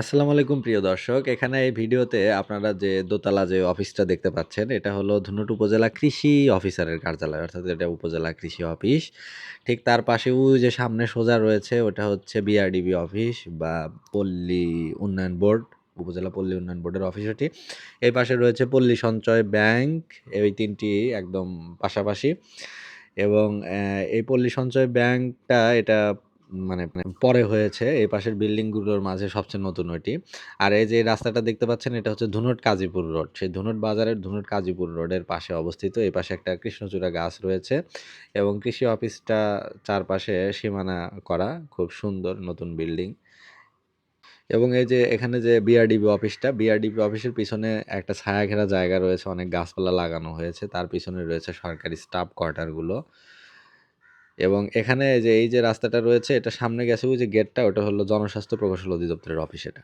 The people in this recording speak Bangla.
আসসালামু আলাইকুম প্রিয় দর্শক। এখানে এই ভিডিওতে আপনারা যে দোতলা যে অফিসটা দেখতে পাচ্ছেন, এটা হলো ধুনট উপজেলা কৃষি অফিসারের কার্যালয়। অর্থাৎ এটা উপজেলা কৃষি অফিস। ঠিক তার পাশে ওই যে সামনে সোজা রয়েছে ওটা হচ্ছে বিআরডিবি অফিস বা পল্লী উন্নয়ন বোর্ড, উপজেলা পল্লী উন্নয়ন বোর্ডের অফিস এটি। এই পাশে রয়েছে পল্লী সঞ্চয় ব্যাংক। এই তিনটি একদম পাশাপাশি এবং এই পল্লী সঞ্চয় ব্যাংকটা এটা মানে পরে হয়েছে। এই পাশের বিল্ডিংগুলোর মাঝে সবচেয়ে নতুন ওইটি। আর এই যে রাস্তাটা দেখতে পাচ্ছেন এটা হচ্ছে ধুনট কাজীপুর রোড। সেই ধুনট বাজারের ধুনট কাজীপুর রোডের পাশে অবস্থিত। এই পাশে একটা কৃষ্ণচূড়া গাছ রয়েছে এবং কৃষি অফিসটা চারপাশে সীমানা করা। খুব সুন্দর নতুন বিল্ডিং। এবং এই যে এখানে যে বিআরডিবি অফিসটা, বিআরডিবি অফিসের পিছনে একটা ছায়া ঘেরা জায়গা রয়েছে, অনেক গাছপালা লাগানো হয়েছে। তার পিছনে রয়েছে সরকারি স্টাফ কোয়ার্টারগুলো। এবং এখানে যে এই যে রাস্তাটা রয়েছে, এটা সামনে গেছে ওই যে গেটটা ওটা হলো জনস্বাস্থ্য প্রকৌশল অধিদপ্তরের অফিস এটা।